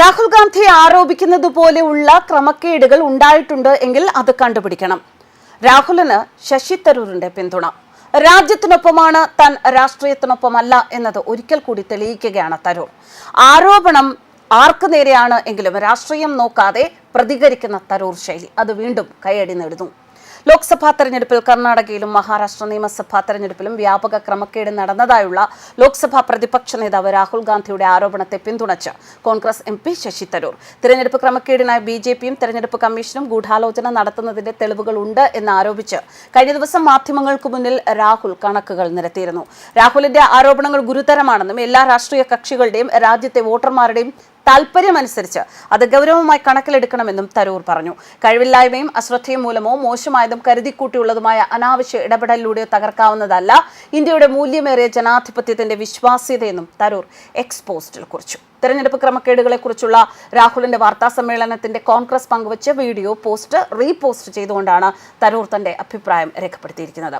രാഹുൽ ഗാന്ധി ആരോപിക്കുന്നത് പോലെയുള്ള ക്രമക്കേടുകൾ ഉണ്ടായിട്ടുണ്ട് എങ്കിൽ അത് കണ്ടുപിടിക്കണം. രാഹുലിന് ശശി തരൂരിന്റെ പിന്തുണ. രാജ്യത്തിനൊപ്പമാണ് താൻ രാഷ്ട്രീയത്തിനൊപ്പമല്ല എന്നത് ഒരിക്കൽ കൂടി തെളിയിക്കുകയാണ് തരൂർ. ആരോപണം ആർക്കു നേരെയാണ് എങ്കിലും രാഷ്ട്രീയം നോക്കാതെ പ്രതികരിക്കുന്ന തരൂർ ശൈലി അത് വീണ്ടും കൈയടി നേടുന്നു. ലോക്സഭാ തെരഞ്ഞെടുപ്പിൽ കർണാടകയിലും മഹാരാഷ്ട്ര നിയമസഭാ തെരഞ്ഞെടുപ്പിലും വ്യാപക ക്രമക്കേട് നടന്നതായുള്ള ലോക്സഭാ പ്രതിപക്ഷ നേതാവ് രാഹുൽ ഗാന്ധിയുടെ ആരോപണത്തെ പിന്തുണച്ച് കോൺഗ്രസ് എം പി ശശി തരൂർ. തിരഞ്ഞെടുപ്പ് ക്രമക്കേടിനായി ബി ജെ പിയും തെരഞ്ഞെടുപ്പ് കമ്മീഷനും ഗൂഢാലോചന നടത്തുന്നതിന്റെ തെളിവുകളുണ്ട് എന്ന് ആരോപിച്ച് കഴിഞ്ഞ ദിവസം മാധ്യമങ്ങൾക്ക് മുന്നിൽ രാഹുൽ കണക്കുകൾ നിരത്തിയിരുന്നു. രാഹുലിന്റെ ആരോപണങ്ങൾ ഗുരുതരമാണെന്നും എല്ലാ രാഷ്ട്രീയ കക്ഷികളുടെയും രാജ്യത്തെ വോട്ടർമാരുടെയും താൽപര്യമനുസരിച്ച് അത് ഗൗരവമായി കണക്കിലെടുക്കണമെന്നും തരൂർ പറഞ്ഞു. കഴിവില്ലായ്മയും അശ്രദ്ധയും മൂലമോ മോശമായതും കരുതിക്കൂട്ടിയുള്ളതുമായ അനാവശ്യ ഇടപെടലിലൂടെയോ തകർക്കാവുന്നതല്ല ഇന്ത്യയുടെ മൂല്യമേറിയ ജനാധിപത്യത്തിന്റെ വിശ്വാസ്യതയെന്നും തരൂർ എക്സ് പോസ്റ്റിൽ കുറിച്ചു. തെരഞ്ഞെടുപ്പ് ക്രമക്കേടുകളെക്കുറിച്ചുള്ള രാഹുലിന്റെ വാർത്താ സമ്മേളനത്തിന്റെ കോൺഗ്രസ് പങ്കുവച്ച വീഡിയോ പോസ്റ്റ് റീപോസ്റ്റ് ചെയ്തുകൊണ്ടാണ് തരൂർ തന്റെ അഭിപ്രായം രേഖപ്പെടുത്തിയിരിക്കുന്നത്.